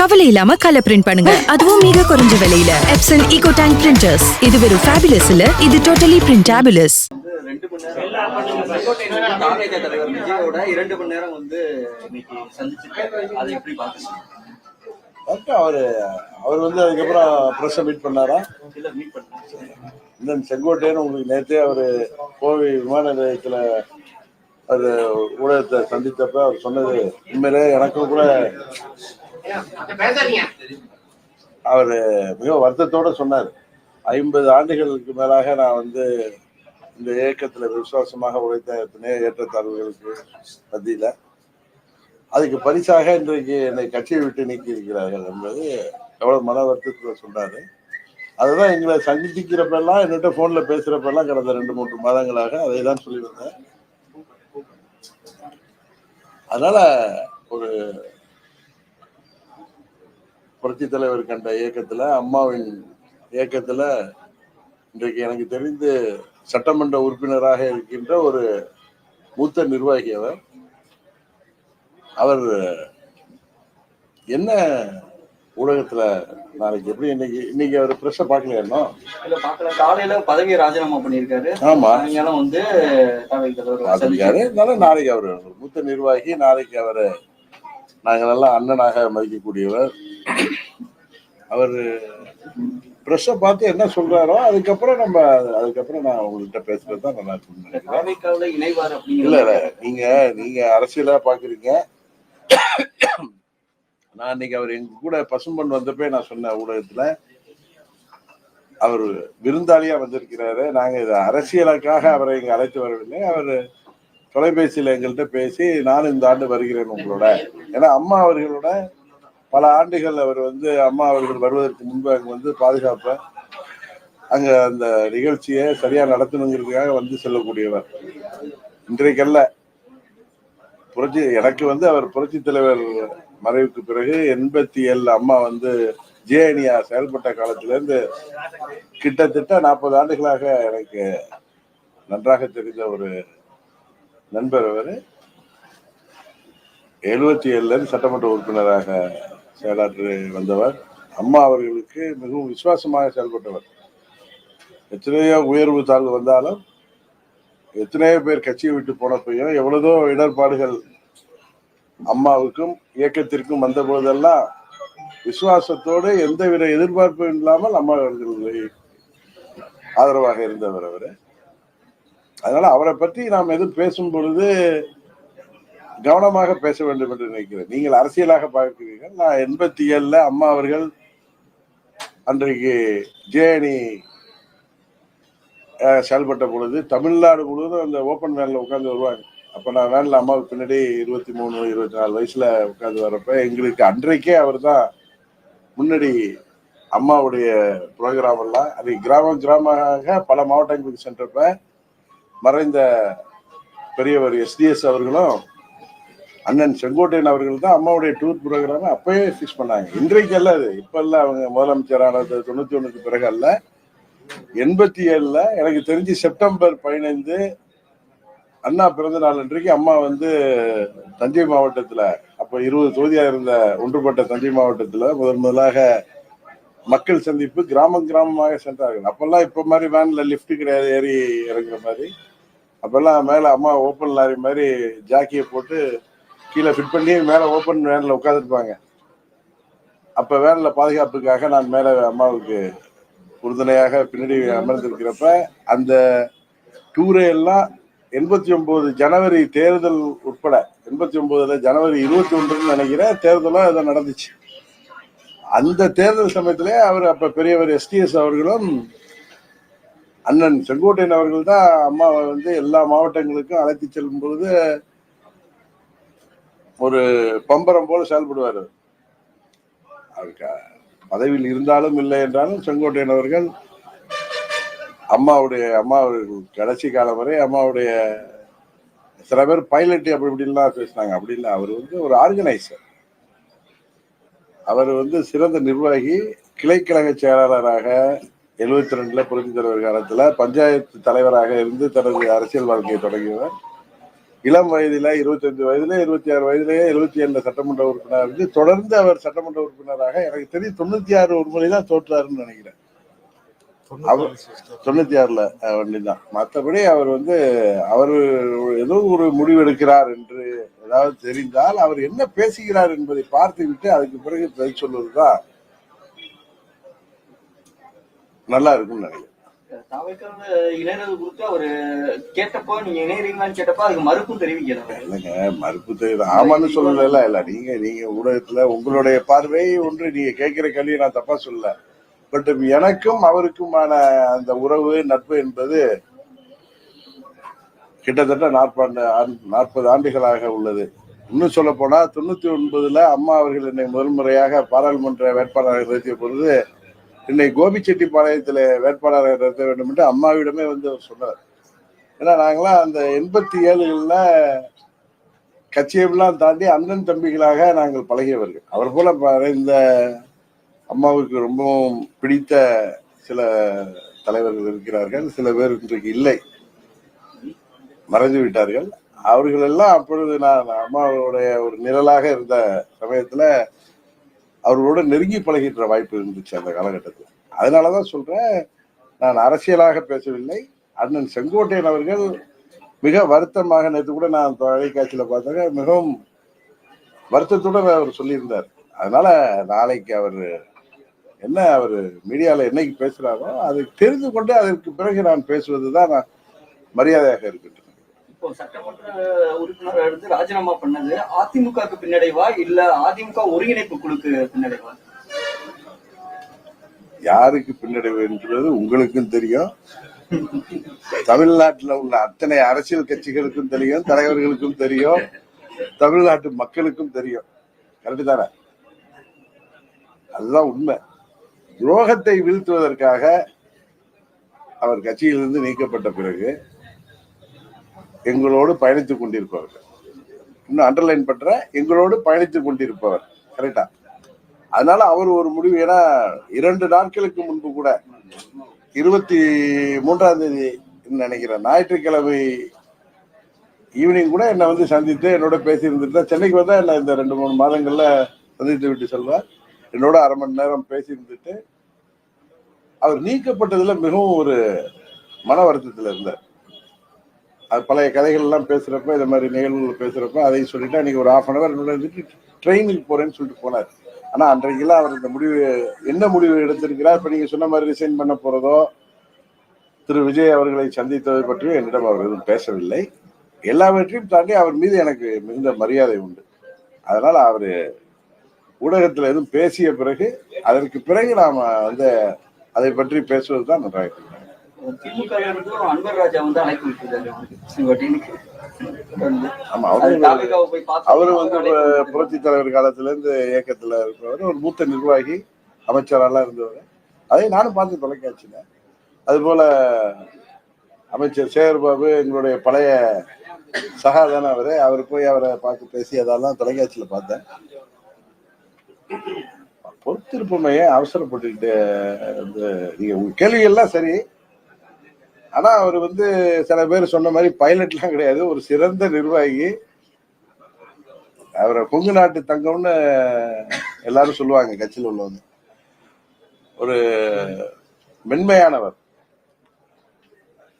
கவலை இல்லாம colour print பண்ணுங்க. அதுவும் மிக குறைஞ்ச விலையில. எப்சன் ஈகோ டேங்க் பிரிண்டர்ஸ் இது வெறும் ஃபேபுலஸ் இல்ல இது டோட்டலி பிரிண்டபிளஸ் இரண்டு மணி நேரம் வந்து இன்னைக்கு சந்திச்சிருக்கேன். அதை எப்படி பாக்குறீங்க ஓகே அவர் அவர் வந்து அதுக்கப்புறம் ப்ரெஸ்ஸை மீட் பண்ணாரா? இன்னும் செங்கோட்டையன் உங்களுக்கு நேற்றே அவர் கோவை விமான நிலையத்தில் அவர் ஊடகத்தை சந்தித்தப்ப அவர் சொன்னது உண்மையிலே எனக்கும் கூட அவர் மிக வருத்தத்தோட சொன்னார். ஐம்பது ஆண்டுகளுக்கு மேலாக நான் வந்து இந்த இயக்கத்தில் விசுவாசமாக உழைத்த எத்தனையோ ஏற்றத்தாழ்வுகளுக்கு மத்தியில் அதுக்கு பரிசாக இன்றைக்கு என்னை கட்சியை விட்டு நீக்கி இருக்கிறார்கள் என்பது எவ்வளவு மன வருத்தத்தில் சொன்னாரு. அதுதான் எங்களை சந்திக்கிறப்பெல்லாம் என்னிட்ட போன்ல பேசுறப்பெல்லாம் கடந்த ரெண்டு மூன்று மாதங்களாக அதை தான் சொல்லி வந்தேன் அதனால ஒரு புரட்சி தலைவர் கண்ட இயக்கத்துல அம்மாவின் இயக்கத்துல இன்றைக்கு எனக்கு தெரிந்து சட்டமன்ற உறுப்பினராக இருக்கின்ற ஒரு மூத்த நிர்வாகி அவர் அவர் என்ன ஊடகத்துல நாளைக்கு எப்படி இன்னைக்கு இன்னைக்கு அவர் பிரஷ பார்க்கலையா இன்னும்? இல்ல பாக்கல காலையில பதவியை ராஜினாமா பண்ணியிருக்காரு. ஆமா. சாயங்காலம் வந்து நாளைக்கு அவர் மூத்த நிர்வாகி நாளைக்கு அவர் நாங்கள் எல்லாம் அண்ணனாக மதிக்கக்கூடியவர். அவர் ப்ரெஷ்ஷை பார்த்து என்ன சொல்றாரோ அதுக்கப்புறம் நம்ம அதுக்கப்புறம் நான் உங்கள்கிட்ட பேசுறது தான் நல்லா நினைக்கிறேன். இணைவார் இல்ல இல்ல. நீங்க நீங்க அரசியலா பாக்குறீங்க நான் இன்னைக்கு அவர் எங்க கூட பசும்பன் வந்தப்பே நான் சொன்ன ஊடகத்துல அவர் விருந்தாளியா வந்திருக்கிறாரு. நாங்க இது அரசியலுக்காக அவரை இங்க அழைத்து வரவில்லை. அவர் தொலைபேசியில எங்கள்கிட்ட பேசி நானும் இந்த ஆண்டு வருகிறேன் உங்களோட. ஏன்னா அம்மா அவர்களோட பல ஆண்டுகள் அவர் வந்து அம்மா அவர்கள் வருவதற்கு முன்பு அங்க வந்து பாதுகாப்ப அங்க அந்த நிகழ்ச்சியை சரியா நடத்தணுங்கிறதுக்காக வந்து செல்லக்கூடியவர். இன்றைக்கல்ல புரட்சி எனக்கு வந்து அவர் புரட்சி தலைவர் மறைவுக்கு பிறகு எண்பத்தி ஏழு அம்மா வந்து ஜேஎனியா செயல்பட்ட காலத்திலேருந்து கிட்டத்தட்ட நாற்பது ஆண்டுகளாக எனக்கு நன்றாக தெரிந்த ஒரு நண்பர் அவர். எழுபத்தி ஏழுலேருந்து சட்டமன்ற உறுப்பினராக செயலாற்றி வந்தவர். அம்மா அவர்களுக்கு மிகவும் விசுவாசமாக செயல்பட்டவர். எத்தனையோ உயர்வு தாழ்வு வந்தாலும் எத்தனையோ பேர் கட்சியை விட்டு போனப்பையும் எவ்வளதோ இடர்பாடுகள் அம்மாவுக்கும் இயக்கத்திற்கும் வந்த பொழுதெல்லாம் விசுவாசத்தோடு எந்தவித எதிர்பார்ப்பும் இல்லாமல் அம்மா அவர்களை ஆதரவாக இருந்தவர் அவர். அதனால அவரை பற்றி நாம் எதுவும் பேசும் பொழுது கவனமாக பேச வேண்டும் என்று நினைக்கிறேன். நீங்கள் அரசியலாக பார்க்கிறீர்கள். நான் எண்பத்தி ஏழுல அம்மா அவர்கள் அன்றைக்கு ஜேஎனி செயல்பட்ட பொழுது தமிழ்நாடு முழுவதும் அந்த ஓப்பன் வேனில் உட்காந்து வருவாங்க அப்போ நான் வேனில் அம்மாவுக்கு பின்னாடி இருபத்தி மூணு இருபத்தி நாலு வயசில் உட்காந்து வரப்ப எங்களுக்கு அன்றைக்கே அவர் தான் முன்னாடி அம்மாவுடைய ப்ரோக்ராம் எல்லாம் அது கிராமம் கிராமமாக பல மாவட்டங்களுக்கு சென்றப்ப மறைந்த பெரியவர் எஸ்டிஎஸ் அவர்களும் அண்ணன் செங்கோட்டையன் அவர்கள் தான் அம்மாவுடைய டூர் ப்ரோக்ராம் அப்பயே ஃபிக்ஸ் பண்ணாங்க. இன்றைக்கு அல்ல அது. இப்ப இல்ல அவங்க முதலமைச்சரானது தொண்ணூத்தி ஒண்ணுக்கு பிறகு அல்ல. எண்பத்தி ஏழுல எனக்கு தெரிஞ்சு செப்டம்பர் பதினைந்து அண்ணா பிறந்த நாள் அன்றைக்கு அம்மா வந்து தஞ்சை மாவட்டத்துல அப்ப இருபது தொகுதியா இருந்த ஒன்றுபட்ட தஞ்சை மாவட்டத்துல முதன் முதலாக மக்கள் சந்திப்பு கிராமம் கிராமமாக சென்றார்கள். அப்பெல்லாம் இப்ப மாதிரி வேன்ல லிப்ட் கிடையாது ஏறி இறங்குற மாதிரி. அப்பெல்லாம் மேல அம்மா ஓப்பன் லாரி மாதிரி ஜாக்கியை போட்டு கீழே ஃபிட் பண்ணி மேல ஓப்பன் வேன்ல உட்காந்துருப்பாங்க அப்ப வேன்ல பாதுகாப்புக்காக நான் மேல அம்மாவுக்கு உறுதுணையாக பின்னாடி அமர்ந்திருக்கிறப்ப அந்த டூரை எல்லாம் எண்பத்தி ஒன்பது ஜனவரி தேர்தல் உட்பட எண்பத்தி ஒன்பதுல ஜனவரி இருபத்தி ஒன்றுன்னு நினைக்கிறேன் தேர்தலும் இதை நடந்துச்சு. அந்த தேர்தல் சமயத்திலே அவர் அப்ப பெரியவர் எஸ்டிஎஸ் அவர்களும் அண்ணன் செங்கோட்டையன் அவர்கள் தான் அம்மாவை வந்து எல்லா மாவட்டங்களுக்கும் அழைத்து செல்லும் பொழுது ஒரு பம்பரம் போல செயல்படுவார். அவருக்கு பதவியில் இருந்தாலும் இல்லை என்றாலும் செங்கோட்டையன் அவர்கள் அம்மாவுடைய அம்மா கடைசி காலம் வரை அம்மாவுடைய சில பேர் பைலட் அப்படி இப்படின்லாம் பேசினாங்க. அப்படி இல்லை அவர் வந்து ஒரு ஆர்கனைசர் அவர் வந்து சிறந்த நிர்வாகி கிளைக்கழக செயலாளராக எழுபத்தி ரெண்டுல புரட்சி தலைவர் காலத்துல பஞ்சாயத்து தலைவராக இருந்து தனது அரசியல் வாழ்க்கையை தொடங்கியவர். இளம் வயதில இருபத்தஞ்சு வயதுல இருபத்தி ஆறு வயதிலேயே எழுபத்தி ஏழுல சட்டமன்ற உறுப்பினர் இருந்து தொடர்ந்து அவர் சட்டமன்ற உறுப்பினராக எனக்கு தெரியும் தொண்ணூத்தி ஆறு ஒரு முறை தான் தோற்றாருன்னு நினைக்கிறேன். அவர் தொண்ணூத்தி ஆறுல வண்டி தான் மற்றபடி அவர் வந்து அவர் ஏதோ ஒரு முடிவு எடுக்கிறார் என்று ஏதாவது தெரிந்தால் அவர் என்ன பேசுகிறார் என்பதை பார்த்து விட்டு அதுக்கு பிறகு பதில் சொல்வதுதான் நல்லா இருக்கும்னு நினைக்கிறேன். தாவைக்கான இணைறது குறித்து அவரு கேட்டப்போ நீங்க இணையறீங்களான்னு கேட்டப்போ அதுக்கு மறுப்பும் தெரிவிக்கல இல்லைங்க மறுப்பு தெரியுது ஆமான்னு சொல்லல இல்ல நீங்க நீங்க ஊடகத்துல உங்களுடைய பார்வை ஒன்று நீங்க கேட்கிற கேள்வியை நான் தப்பா சொல்லல. பட் எனக்கும் அவருக்குமான அந்த உறவு நட்பு என்பது கிட்டத்தட்ட நாற்பது நாற்பது ஆண்டுகளாக உள்ளது. இன்னும் சொல்ல போனா தொண்ணூத்தி ஒன்பதுல அம்மா அவர்கள் என்னை முதல் முறையாக பாராளுமன்ற வேட்பாளராக நிறுத்திய பொழுது என்னை கோபிச்செட்டிப்பாளையத்தில் வேட்பாளராக நிறுத்த வேண்டும் என்று அம்மாவிடமே வந்து அவர் சொன்னார். ஏன்னா நாங்களாம் அந்த எண்பத்தி ஏழுகளில் கட்சியெல்லாம் தாண்டி அண்ணன் தம்பிகளாக நாங்கள் பழகியவர்கள். அவர் போல இந்த அம்மாவுக்கு ரொம்பவும் பிடித்த சில தலைவர்கள் இருக்கிறார்கள். சில பேர் இன்றைக்கு இல்லை. மறைந்து விட்டார்கள். அவர்கள் எல்லாம் அப்பொழுது நான் அம்மாவுடைய ஒரு நிழலாக இருந்த சமயத்துல அவர்களோட நெருங்கி பழகின்ற வாய்ப்பு இருந்துச்சு அந்த காலகட்டத்தில். அதனால தான் சொல்கிறேன் நான் அரசியலாக பேசவில்லை. அண்ணன் செங்கோட்டையன் அவர்கள் மிக வருத்தமாக நேற்று கூட நான் தொலைக்காட்சியில் பார்த்தாங்க மிகவும் வருத்தத்துடன் அவர் சொல்லியிருந்தார். அதனால நாளைக்கு அவர் என்ன அவர் மீடியாவில் என்னைக்கு பேசுகிறாரோ அதை தெரிந்து கொண்டு அதற்கு பிறகு நான் பேசுவதுதான் நான் மரியாதையாக இருக்கின்றேன். இப்போ சட்டமன்ற உறுப்பினராக இருந்து ராஜினாமா பண்ணது அதிமுகவுக்கு பின்னடைவா இல்ல அதிமுக ஒருங்கிணைப்பு குழுக்கு பின்னடைவா? யாருக்கு பின்னடைவு என்பது உங்களுக்கும் தெரியும். தமிழ்நாட்டில் உள்ள அத்தனை அரசியல் கட்சிகளுக்கும் தெரியும் தலைவர்களுக்கும் தெரியும் தமிழ்நாட்டு மக்களுக்கும் தெரியும். கரெக்டு தானே? அதுதான் உண்மை. துரோகத்தை வீழ்த்துவதற்காக அவர் கட்சியிலிருந்து நீக்கப்பட்ட பிறகு எங்களோடு பயணித்துக் கொண்டிருப்பவர்கள். இன்னும் அண்டர்லைன் பண்ற எங்களோடு பயணித்துக் கொண்டிருப்பவர். கரெக்டா அதனால அவர் ஒரு முடிவு ஏன்னா இரண்டு நாட்களுக்கு முன்பு கூட இருபத்தி மூன்றாம் தேதி நினைக்கிறேன் ஞாயிற்றுக்கிழமை ஈவினிங் கூட என்னை வந்து சந்தித்து என்னோட பேசியிருந்துட்டு தான் சென்னைக்கு வந்தால் என்ன இந்த ரெண்டு மூணு மாதங்களில் சந்தித்து விட்டு செல்வார். என்னோட அரை மணி நேரம் பேசியிருந்துட்டு அவர் நீக்கப்பட்டதில் மிகவும் ஒரு மன வருத்தத்தில் இருந்தார். அது பழைய கதைகள்லாம் பேசுகிறப்ப இது இந்த மாதிரி நிகழ்வுகள் பேசுகிறப்ப அதை சொல்லிட்டு அன்னைக்கு ஒரு ஹாஃப் அன் அவர் என்னோட இருந்துட்டு ட்ரெயினுக்கு போகிறேன்னு சொல்லிட்டு போனார். ஆனால் அன்றைக்கெல்லாம் அவர் இந்த முடிவு என்ன முடிவு எடுத்திருக்கிறார்? இப்போ நீங்கள் சொன்ன மாதிரி ரிசைன் பண்ண போகிறதோ திரு விஜய் அவர்களை சந்தித்ததை பற்றியும் என்னிடம் அவர் எதுவும் பேசவில்லை. எல்லாவற்றையும் தாண்டி அவர் மீது எனக்கு மிகுந்த மரியாதை உண்டு. அதனால் அவர் ஊடகத்தில் எதுவும் பேசிய பிறகு அதற்கு பிறகு நாம் வந்து அதை பற்றி பேசுவது தான் நன்றாக இருக்கும். திமுக ராஜா வந்து அழைப்பு விட்டுருக்காரு. அவரு வந்து. புரட்சி தலைவர் காலத்துல இருந்து இயக்கத்துல இருக்கிறவர் ஒரு மூத்த நிர்வாகி அமைச்சரெல்லாம் இருந்தவர். அதை நானும் பார்த்து தொலைக்காட்சியில. அது போல அமைச்சர் சேகர்பாபு எங்களுடைய பழைய சகா தானே அவரு அவர் போய் அவரை பார்த்து பேசி அதெல்லாம் தொலைக்காட்சியில பார்த்தேன். பொறுத்திருப்போமே அவசரப்பட்டுக்கிட்டு வந்து நீங்க உங்க கேள்விகள்லாம் சரி. ஆனா அவர் வந்து சில பேர் சொன்ன மாதிரி பைலட்லாம் கிடையாது. ஒரு சிறந்த நிர்வாகி. அவரை கொங்கு நாட்டு தங்கம்னு எல்லாரும் சொல்லுவாங்க கட்சியில் உள்ளவங்க. ஒரு மென்மையானவர்.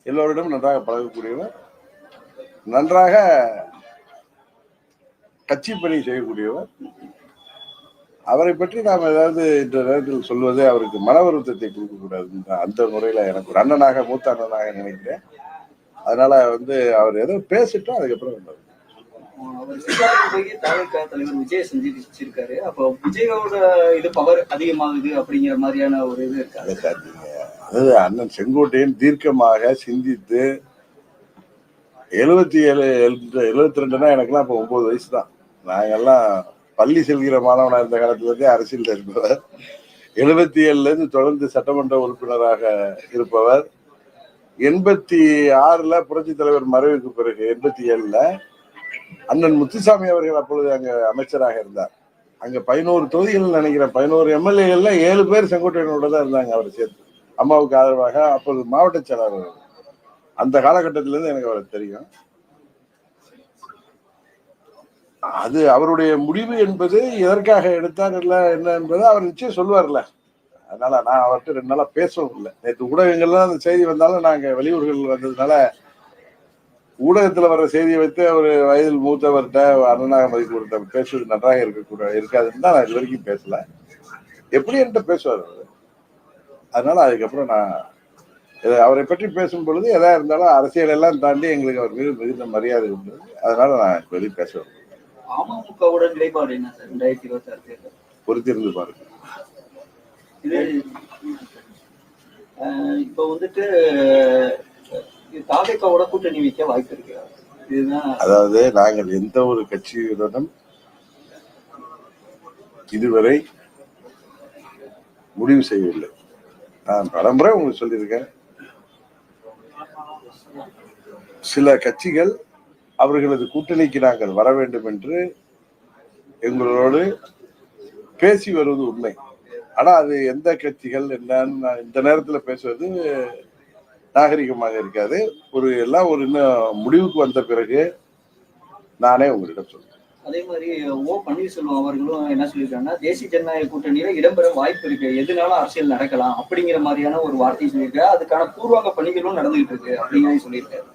எல்லோரிடம் நன்றாக பழகக்கூடியவர். நன்றாக கட்சி பணி செய்யக்கூடியவர். அவரை பற்றி நாம் ஏதாவது இந்த நேரத்தில் சொல்வதே அவருக்கு மன வருத்தத்தை கொடுக்கக்கூடாதுன்னு அந்த முறையில் எனக்கு ஒரு அண்ணனாக மூத்த அண்ணனாக நினைக்கிறேன் அதனால வந்து அவர் ஏதோ பேசிட்டோம் அதுக்கப்புறம் வந்தார். தலைவர் விஜய் அப்போ விஜயோட இது பவர் அதிகமாகுது அப்படிங்கிற மாதிரியான ஒரு இது இருக்கு அதாவது அண்ணன் செங்கோட்டையன் தீர்க்கமாக சிந்தித்து எழுபத்தி ஏழு எழுபத்தி ரெண்டுனா எனக்குலாம் இப்போ ஒன்பது வயசு தான் நாங்கெல்லாம் பள்ளி செல்கிற மாணவனா இருந்த காலத்திலிருந்தே அரசியல் இருப்பவர். எழுபத்தி ஏழுல இருந்து தொடர்ந்து சட்டமன்ற உறுப்பினராக இருப்பவர். எண்பத்தி ஆறுல புரட்சி தலைவர் மறைவுக்கு பிறகு எண்பத்தி ஏழுல அண்ணன் முத்துசாமி அவர்கள் அப்பொழுது அங்க அமைச்சராக இருந்தார். அங்க பதினோரு தொகுதிகள் நினைக்கிறேன். பதினோரு எம்எல்ஏகள்ல ஏழு பேர் செங்கோட்டையனோட தான் இருந்தாங்க அவரை சேர்த்து. அம்மாவுக்கு ஆதரவாக அப்பொழுது மாவட்ட செயலாளர் அந்த காலகட்டத்திலேருந்து எனக்கு அவரை தெரியும். அது அவருடைய முடிவு என்பது எதற்காக எடுத்தார் இல்லை என்ன என்பது அவர் நிச்சயம் சொல்லுவார்ல. அதனால நான் அவர்கிட்ட ரெண்டு நாளா பேசவும் இல்லை. நேற்று ஊடகங்கள்லாம் அந்த செய்தி வந்தாலும் நாங்கள் வெளியூர்கள் வந்ததுனால ஊடகத்துல வர்ற செய்தியை வைத்து அவர் வயதில் மூத்தவர்கிட்ட அண்ணனாக மதிப்பு பேசுவது நன்றாக இருக்கக்கூட இருக்காதுன்னு தான் நான் இது வரைக்கும் பேசல. எப்படி என்கிட்ட பேசுவார் அவர்? அதனால அதுக்கப்புறம் நான் அவரை பற்றி பேசும் பொழுது எதா இருந்தாலும் அரசியல் எல்லாம் தாண்டி எங்களுக்கு அவர் மீது மிகுந்த மரியாதை உண்டு. அதனால நான் வெளியே பேசுவேன் அமமுகவோட நிலைப்பாடு என்ன சார்? ரெண்டாயிரத்தி இருபத்தி ஆறு தேர்தல் பொறுத்திருந்து பாருங்க. இது இப்ப வந்துட்டு தாவேக்காவோட கூட்டணி வைக்க வாய்ப்பு இருக்கு? இதுதான் அதாவது நாங்கள் எந்த ஒரு கட்சியுடனும் இதுவரை முடிவு செய்யவில்லை. நான் பலமுறை உங்களுக்கு சொல்லியிருக்கேன். சில கட்சிகள் அவர்களது கூட்டணிக்கு நாங்கள் வர வேண்டும் என்று எங்களோடு பேசி வருவது உண்மை. ஆனால் அது எந்த கட்சிகள் என்னன்னு நான் இந்த நேரத்தில் பேசுவது நாகரிகமாக இருக்காது. ஒரு எல்லாம் ஒரு இன்னும் முடிவுக்கு வந்த பிறகு நானே உங்களிடம் சொல்றேன். அதே மாதிரி ஓ பன்னீர்செல்வம் அவர்களும் என்ன சொல்லியிருக்காங்கன்னா தேசிய ஜனநாயக கூட்டணியில இடம்பெற வாய்ப்பு இருக்கு. எதுனாலும் அரசியல் நடக்கலாம் அப்படிங்கிற மாதிரியான ஒரு வார்த்தையை சொல்லியிருக்காரு. அதுக்கான பூர்வாங்க பணிகளும் நடந்துகிட்டு இருக்கு அப்படிங்கிறத சொல்லியிருக்காரு.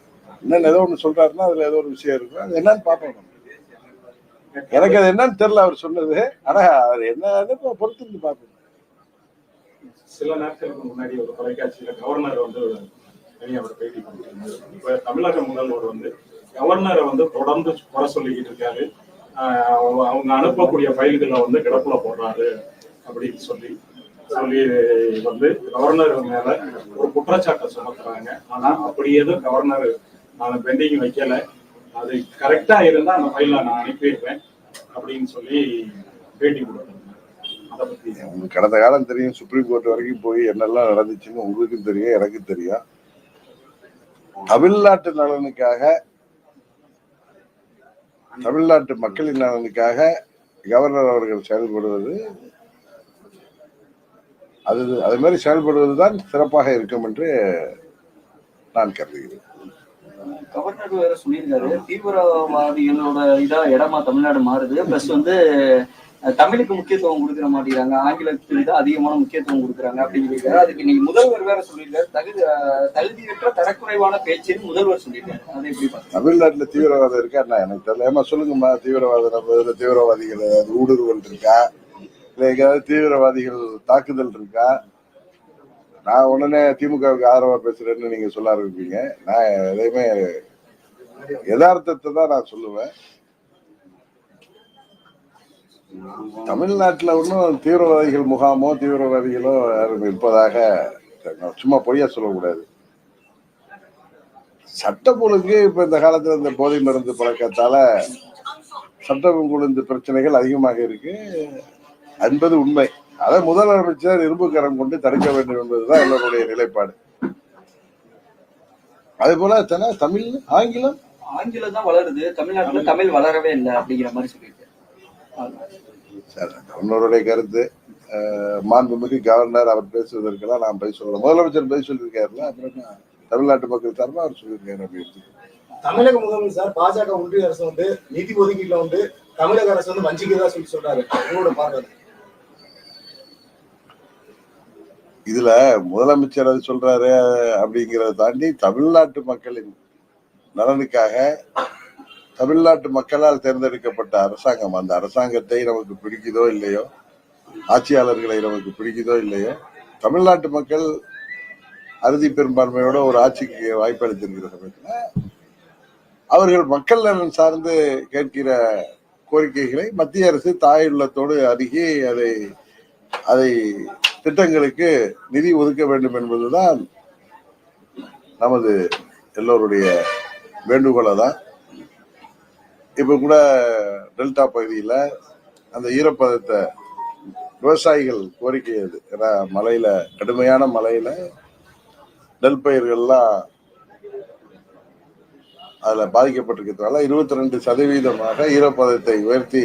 என்னன்னு ஏதோ ஒன்று சொல்றாருன்னா அதுல ஏதோ ஒரு விஷயம் இருக்கும் அது என்னன்னு பார்ப்போம் எனக்கு அது என்னன்னு தெரியல அவர் சொன்னது. ஆனா அவர் என்ன பொறுத்து இருந்து பார்ப்போம். சில நாட்களுக்கு முன்னாடி ஒரு தொலைக்காட்சியில கவர்னர் வந்து அவர் பேட்டி கொடுத்திருந்தாரு. இப்ப தமிழக முதல்வர் வந்து கவர்னரை வந்து தொடர்ந்து குறை சொல்லிக்கிட்டு இருக்காரு. ஆஹ் அவங்க அவங்க அனுப்பக்கூடிய ஃபைல்களை வந்து கிடப்புல போடுறாரு அப்படின்னு சொல்லி சொல்லி வந்து கவர்னர் மேல ஒரு குற்றச்சாட்டை சுமத்துறாங்க. ஆனா அப்படி எதுவும் கவர்னர் நான் பெண்டிங் வைக்கல. அது கரெக்டா இருந்தா அந்த ஃபைல நான் அனுப்பிடுவேன் அப்படின்னு சொல்லி பேட்டி கொடுத்தேன் உங்களுக்கு கடந்த காலம் தெரியும். சுப்ரீம் கோர்ட் வரைக்கும் போய் என்னெல்லாம் நடந்துச்சுன்னு உங்களுக்கும் தெரியும் எனக்கும் தெரியும். தமிழ்நாட்டு நலனுக்காக தமிழ்நாட்டு மக்களின் நலனுக்காக கவர்னர் அவர்கள் செயல்படுவது அது அது மாதிரி செயல்படுவதுதான் சிறப்பாக இருக்கும் என்று நான் கருதுகிறேன். கவர்னர் வேற சொல்லியிருக்காரு. தீவிரவாதிகளோட இதா இடமா தமிழ்நாடு மாறுது. பிளஸ் வந்து தமிழுக்கு முக்கியத்துவம் கொடுக்குற மாட்டேங்கிறாங்க. ஆங்கிலத்துக்கு தான் அதிகமான முக்கியத்துவம் கொடுக்குறாங்க அப்படிங்கிறாரு அதுக்கு நீங்க முதல்வர் வேற சொல்லியிருக்காரு. தகுதி தகுதியற்ற தரக்குறைவான பேச்சுன்னு முதல்வர் சொல்லியிருக்காரு. அதை எப்படி தமிழ்நாட்டுல தீவிரவாதம் இருக்கா என்ன? எனக்கு தெரியல. ஏமா சொல்லுங்கம்மா. தீவிரவாதம் நம்ம தீவிரவாதிகள் ஊடுருவல் இருக்கா? இல்ல எங்கேயாவது தீவிரவாதிகள் தாக்குதல் இருக்கா? நான் உடனே திமுகவுக்கு ஆதரவா பேசுறேன்னு நீங்க சொல்ல ஆரம்பிப்பீங்க. நான் எதையுமே யதார்த்தத்தை தான் நான் சொல்லுவேன். தமிழ்நாட்டுல ஒன்றும் தீவிரவாதிகள் முகாமோ தீவிரவாதிகளோ யாரும் இருப்பதாக நான் சும்மா பொய்யா சொல்லக்கூடாது. சட்டம் ஒழுங்கு இப்ப இந்த காலத்துல இந்த போதை மருந்து பழக்கத்தால சட்டம் ஒழுங்கு பிரச்சனைகள் அதிகமாக இருக்கு. என்பது உண்மை. அதை முதலமைச்சர் இரும்பு கரம் கொண்டு தடுக்க வேண்டும் என்பதுதான் எல்லோருடைய நிலைப்பாடு. அதே போல தன தமிழ் ஆங்கிலம்? ஆங்கிலம் தான் வளருது. தமிழ்நாட்டுல தமிழ் வளரவே இல்லை அப்படிங்கிற மாதிரி சொல்லியிருக்காரு சரி, உன்னோருடைய கருத்து மாண்புமிகு கவர்னர் அவர் பேசுவதற்கெல்லாம் நான் பதில் சொல்றேன் முதலமைச்சர் பதில் சொல்லியிருக்காருல்ல? அப்புறம்? தமிழ்நாட்டு மக்கள் சார்பா அவர் சொல்லியிருக்காரு அப்படின்னு தமிழக முதலமைச்சர் பாஜக ஒன்றிய அரசு வந்து நிதி ஒதுக்கீட்டுல வந்து தமிழக அரசு வந்து வஞ்சிக்கிறதா சொல்லி சொல்றாரு. உங்களோட பார்வை இதுல முதலமைச்சர் அது சொல்றாரு அப்படிங்கறத தாண்டி தமிழ்நாட்டு மக்களின் நலனுக்காக தமிழ்நாட்டு மக்களால் தேர்ந்தெடுக்கப்பட்ட அரசாங்கம். அந்த அரசாங்கத்தை நமக்கு பிடிக்குதோ இல்லையோ? ஆட்சியாளர்களை நமக்கு பிடிக்குதோ இல்லையோ? தமிழ்நாட்டு மக்கள் அறுதி பெரும்பான்மையோட ஒரு ஆட்சிக்கு வாய்ப்பளித்திருக்கிற சமயத்தில் அவர்கள் மக்கள் நலன் சார்ந்து கேட்கிற கோரிக்கைகளை மத்திய அரசு தாய் உள்ளத்தோடு அதை அதை திட்டங்களுக்கு நிதி ஒதுக்க வேண்டும் என்பதுதான் நமது எல்லோருடைய வேண்டுகோளை தான். இப்போ கூட டெல்டா பகுதியில் அந்த ஈரப்பதத்தை விவசாயிகள் கோரிக்கை அது. ஏன்னா மலையில் கடுமையான மலையில் நெல் பயிர்கள்லாம் அதில் பாதிக்கப்பட்டிருக்கிறதுனால இருபத்தி ரெண்டு சதவீதமாக ஈரப்பதத்தை உயர்த்தி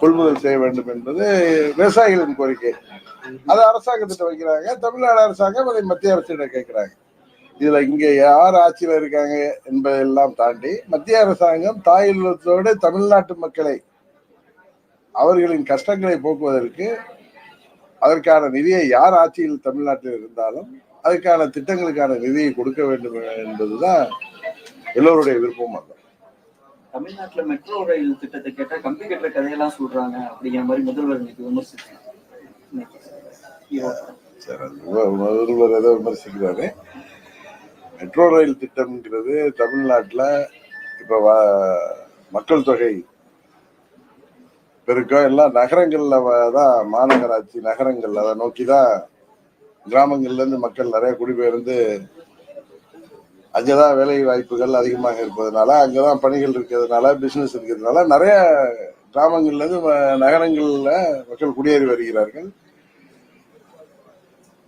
கொள்முதல் செய்ய வேண்டும் என்பது விவசாயிகளின் கோரிக்கை. அது அரசாங்கத்திட்ட வைக்கிறாங்க தமிழ்நாடு அரசாங்கம் அதை மத்திய அரசிடம் கேட்கிறாங்க. இதுல இங்க யார் ஆட்சியில இருக்காங்க என்பதெல்லாம் தாண்டி மத்திய அரசாங்கம் தாயுள்ளத்தோடு தமிழ்நாட்டு மக்களை அவர்களின் கஷ்டங்களை போக்குவதற்கு அதற்கான நிதியை யார் ஆட்சியில் தமிழ்நாட்டில் இருந்தாலும் அதுக்கான திட்டங்களுக்கான நிதியை கொடுக்க வேண்டும் என்பதுதான் எல்லோருடைய விருப்பமாகும் அல்ல தமிழ்நாட்டுல மெட்ரோ ரயில் திட்டத்தை கேட்டா கம்பி கட்டுற கதையெல்லாம் சொல்றாங்க அப்படிங்கிற மாதிரி முதல்வர் இன்னைக்கு விமர்சிச்சாங்க. முதல்வர் எதை விமர்சிக்கிறாரு. மெட்ரோ ரயில் திட்டம்ங்கிறது தமிழ்நாட்டில் இப்போ மக்கள் தொகை பெருக்கம் எல்லாம் நகரங்களில் தான் மாநகராட்சி நகரங்கள் அதை நோக்கி தான் கிராமங்கள்லேருந்து மக்கள் நிறைய குடிபெயர்ந்து அங்கதான் வேலை வாய்ப்புகள் அதிகமாக இருப்பதனால அங்கதான் பணிகள் இருக்கிறதுனால பிசினஸ் இருக்கிறதுனால நிறைய கிராமங்கள்ல இருந்து நகரங்கள்ல மக்கள் குடியேறி வருகிறார்கள்.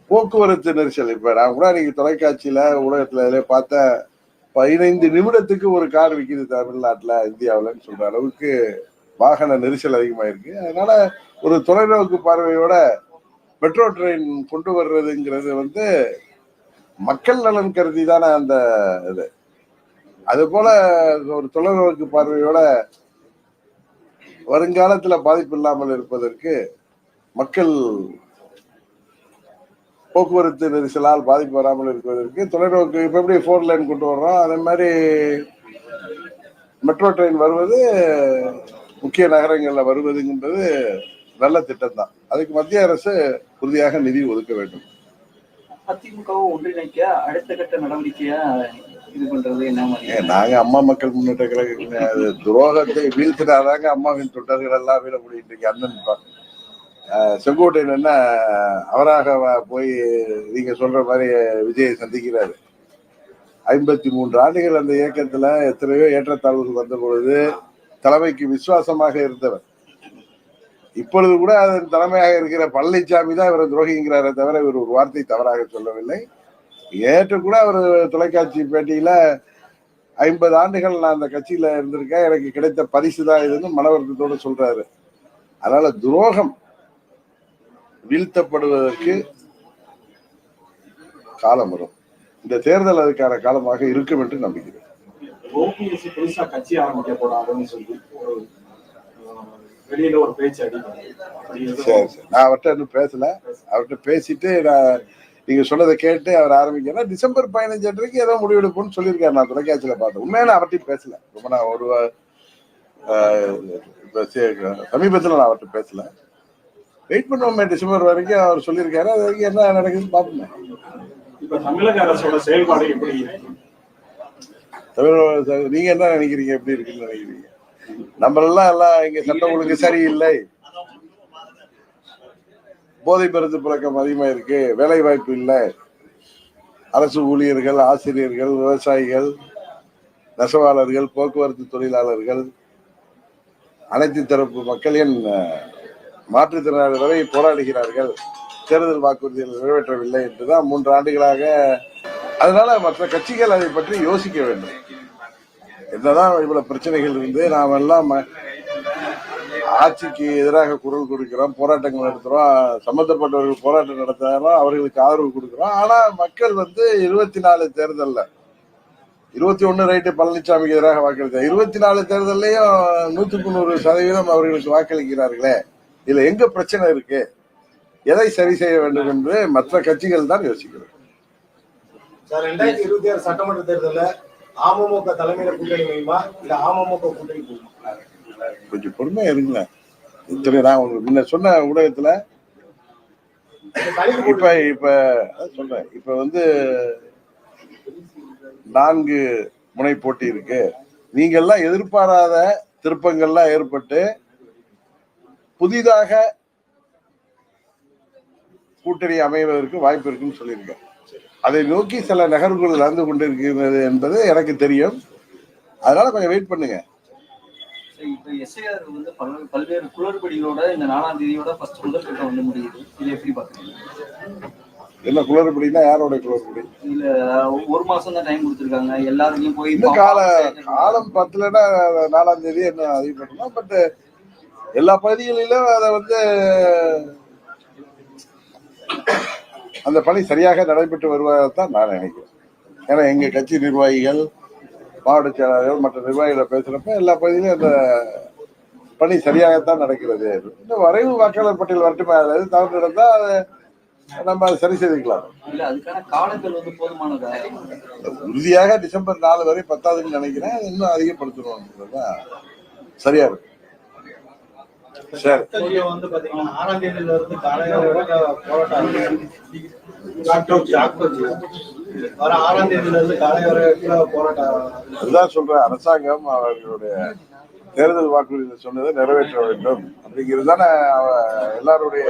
போக்குவரத்து நெரிசல். இப்ப நான் கூட நீங்க தொலைக்காட்சியில ஊடகத்துல இதுல பார்த்த பதினைந்து நிமிடத்துக்கு ஒரு கார் விற்கிது தமிழ்நாட்டுல இந்தியாவில்னு சொல்ற அளவுக்கு வாகன நெரிசல் அதிகமாயிருக்கு. அதனால ஒரு தொலைநோக்கு பார்வையோட மெட்ரோ ட்ரெயின் கொண்டு வர்றதுங்கிறது வந்து மக்கள் நலன் கருதி தானே அந்த இது. அது போல ஒரு தொலைநோக்கு பார்வையோட வருங்காலத்துல பாதிப்பு இல்லாமல் இருப்பதற்கு மக்கள் போக்குவரத்து நெரிசலால் பாதிப்பு வராமல் இருப்பதற்கு தொலைநோக்கு இப்ப எப்படி ஃபோர் லைன் கொண்டு வர்றோம் அதே மாதிரி மெட்ரோ ட்ரெயின் வருவது முக்கிய நகரங்களில் வருவதுங்கிறது நல்ல திட்டம் தான் அதுக்கு மத்திய அரசு உறுதியாக நிதி ஒதுக்க வேண்டும். அதிமுகவை ஒன்றிணைக்க அடுத்த கட்ட நடவடிக்கையா இது பண்றது என்ன மாதிரி? நாங்க அம்மா மக்கள் முன்னேற்ற கழக அது துரோகத்தை வீழ்த்தினாதாங்க அம்மாவின் தொண்டர்கள் எல்லாம் வீட முடியிட்டு அண்ணன் செங்கோட்டையில் என்ன அவராக போய் நீங்க சொல்ற மாதிரி விஜயை சந்திக்கிறாரு. ஐம்பத்தி மூன்று ஆண்டுகள் அந்த இயக்கத்துல எத்தனையோ ஏற்றத்தாழ்வுகள் வந்த பொழுது தலைமைக்கு விசுவாசமாக இருந்தவர். இப்பொழுது கூட அதன் தலைமையாக இருக்கிற பழனிசாமி தான் இவர் துரோகிங்கிறாரே தவிர இவர் ஒரு வார்த்தை தவறாக சொல்லவில்லை. ஏற்று கூட அவர் தொலைக்காட்சி பேட்டியில ஐம்பது ஆண்டுகள் நான் அந்த கட்சியில இருந்திருக்கேன் எனக்கு கிடைத்த பரிசு தான் இதுன்னு மனவருத்தத்தோடு சொல்றாரு. அதனால துரோகம் வீழ்த்தப்படுவதற்கு காலம் வரும். இந்த தேர்தல் அதுக்கான காலமாக இருக்கும் என்று நம்புகிறேன். வெளியில ஒரு பேச்சு சரி நான் அவர்கிட்ட இன்னும் பேசல. அவர்கிட்ட பேசிட்டு நான் நீங்க சொன்னதை கேட்டு அவர் ஆரம்பிக்கிறேன் டிசம்பர் பதினஞ்சு அன்றைக்கு ஏதோ முடிவெடுப்போம்னு சொல்லியிருக்காரு. நான் தொலைக்காட்சியில பார்த்தேன். உண்மையான அவர்கிட்ட பேசல. ரொம்ப நான் ஒரு சமீபத்துல நான் அவர்கிட்ட பேசல. வெயிட் பண்ணுவோமே டிசம்பர் வரைக்கும் அவர் சொல்லியிருக்காரு. அது வரைக்கும் என்ன நடக்குதுன்னு பார்ப்போமே. இப்ப தமிழக அரசோட செயல்பாடு எப்படி இருக்கு? தமிழ் நீங்க என்ன நினைக்கிறீங்க? எப்படி இருக்குன்னு நினைக்கிறீங்க? நம்ம எல்லாம் எல்லாம் இங்க சட்டம் ஒழுங்கு சரியில்லை. போதை மருந்து புழக்கம் அதிகமா இருக்கு. வேலை வாய்ப்பு இல்லை. அரசு ஊழியர்கள் ஆசிரியர்கள் விவசாயிகள் நெசவாளர்கள் போக்குவரத்து தொழிலாளர்கள் அனைத்து தரப்பு மக்களின் மாற்றுத்திறனாளி வரை போராடுகிறார்கள். தேர்தல் வாக்குறுதிகள் நிறைவேற்றவில்லை என்றுதான் மூன்று ஆண்டுகளாக அதனால மற்ற கட்சிகள் அதை பற்றி யோசிக்க வேண்டும். என்னதான் இவ்வளவு பிரச்சனைகள் இருந்து நாம் எல்லாம் ஆட்சிக்கு எதிராக குரல் கொடுக்கிறோம் போராட்டங்கள் நடத்துறோம் சம்பந்தப்பட்டவர்கள் போராட்டம் நடத்தினாலும் அவர்களுக்கு ஆதரவு கொடுக்கிறோம். ஆனா மக்கள் வந்து இருபத்தி நாலு தேர்தல்ல இருபத்தி ஒண்ணு ரைட்டு பழனிசாமிக்கு எதிராக வாக்களித்தார். இருபத்தி நாலு தேர்தல்லையும் நூத்துக்கு நூறு சதவீதம் அவர்களுக்கு வாக்களிக்கிறார்களே. இதுல எங்க பிரச்சனை இருக்கு? எதை சரி செய்ய வேண்டும் என்று மற்ற கட்சிகள் தான் யோசிக்கிறது சார் ரெண்டாயிரத்தி இருபத்தி ஆறு சட்டமன்ற தேர்தலில் அமமுக தலைமையில கூட்டணி வைமா இல்ல அமமுக கூட்டணி போகுமா? கொஞ்சம் பொறுமையா இருங்களேன் இத்தனை நான் உங்களுக்கு முன்ன சொன்ன ஊடகத்துல இப்ப இப்ப சொல்றேன். இப்ப வந்து நான்கு முனை போட்டி இருக்கு. நீங்க எல்லாம் எதிர்பாராத திருப்பங்கள்லாம் ஏற்பட்டு புதிதாக கூட்டணி அமைவதற்கு வாய்ப்பு இருக்குன்னு சொல்லியிருக்கேன். அதை நோக்கி சில நகர்வுகள் நடந்து கொண்டிருக்கிறது என்பது எனக்கு தெரியும். அதனால கொஞ்சம் வெயிட் பண்ணுங்க. சரி, இப்ப எஸ்ஐஆர் வந்து பல பல்வேறு குளறுபடிகளோட இந்த நாலாம் தேதியோட ஃபர்ஸ்ட் முதல் கட்டம் வந்து முடியுது. இது எப்படி பாக்குறீங்க என்ன குளறுபடினா யாரோட குளறுபடி? இல்ல ஒரு மாசம் தான் டைம் கொடுத்துருக்காங்க. எல்லாருக்கும் போய் இன்னும் கால காலம் பத்துலன்னா நாலாம் தேதி என்ன அதிகம் பண்ணலாம் பட் எல்லா பகுதிகளிலும் அதை வந்து அந்த பணி சரியாக நடைபெற்று வருவதைத்தான் நான் நினைக்கிறேன். ஏன்னா எங்க கட்சி நிர்வாகிகள் மாவட்ட செயலாளர்கள் மற்ற நிர்வாகிகளை பேசுறப்ப எல்லா பகுதியிலும் அந்த பணி சரியாகத்தான் நடக்கிறது. இந்த வரைவு வாக்காளர் பட்டியல் வரட்டுமே? அதுல எது தவறு நடந்தா அதை நம்ம அதை சரி செய்துக்கலாம். உறுதியாக டிசம்பர் நாலு வரை பத்தாவதுன்னு நினைக்கிறேன். இன்னும் அதிகப்படுத்தணும் சரியா இருக்கும் வந்து பாத்தீங்கன்னா ஆறாம் தேதியில இருந்து காலையில போராட்டம் லாக்டவுன் வர ஆறாம் தேதியில இருந்து காலை வரைக்கும் போராட்டம் அதுதான் சொல்றேன். அரசாங்கம் அவர்களுடைய தேர்தல் வாக்குறுதியில் சொன்னதை நிறைவேற்ற வேண்டும். அப்படிங்கிறது தானே எல்லாருடைய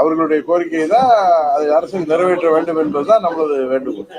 அவர்களுடைய கோரிக்கையை தான் அதை அரசு நிறைவேற்ற வேண்டும் என்பதுதான் நம்மளது வேண்டுகோள்.